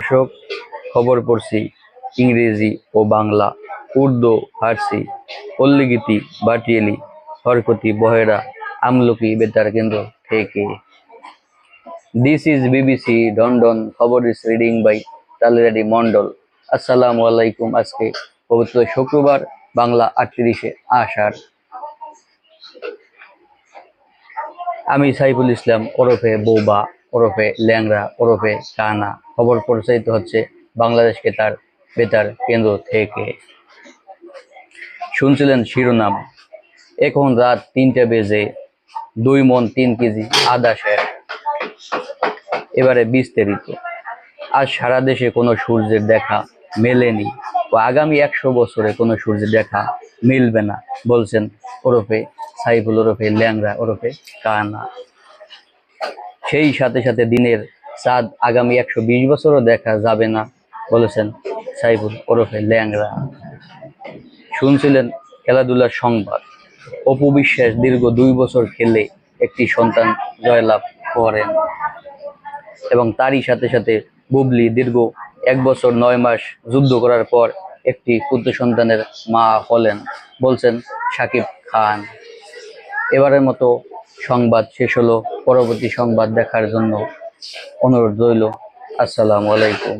দর্শক খবর পড়ছি, ইংরেজি ও বাংলা, উর্দু, ফার্সি, পল্লীগীতি, বাটিয়েলি, হরকতি, বহেরা, আমলকি, বেতার কেন্দ্র থেকে। দিস ইজ বিবিসি ডন্ডন খবর ইস রিডিং বাই তালেরাডি মন্ডল আসসালামু আলাইকুম আজকে, পবিত্র শুক্রবার, বাংলা আটত্রিশে আষাঢ়। আমি সাইফুল ইসলাম ওরফে বৌবা। ওরফে ল্যাংরা ওরফে কানা খবর প্রচারিত হচ্ছে বাংলাদেশকে তার বেতার কেন্দ্র থেকে। শুনছিলেন শিরোনাম। এখন রাত তিনটে বেজে দুই মন তিন কেজি আদা শের এবারে বিস্তারিত। আজ সারা দেশে কোনো সূর্যের দেখা মেলেনি ও আগামী একশো বছরে কোনো সূর্যের দেখা মিলবে না, বলছেন ওরফে সাইফুল, ওরফে ল্যাংরা ওরফে কানা সেই সাথে সাথে দিনের চাঁদ আগামী একশো বিশ বছরও দেখা যাবে না, বলেছেন সাইফুল ওরফে ল্যাংরা শুনছিলেন খেলাধুলার সংবাদ। অপু বিশ্বাস দীর্ঘ দুই বছর খেলে একটি সন্তান জয়লাভ করেন। এবং তারই সাথে সাথে বুবলি দীর্ঘ এক বছর নয় মাস যুদ্ধ করার পর একটি পুত্র সন্তানের মা হলেন, বলছেন সাকিব খান। এবারের মতো সংবাদ শেষ হলো। পরবর্তী সংবাদ দেখার জন্য অনুরোধ রইল। আসসালামু আলাইকুম।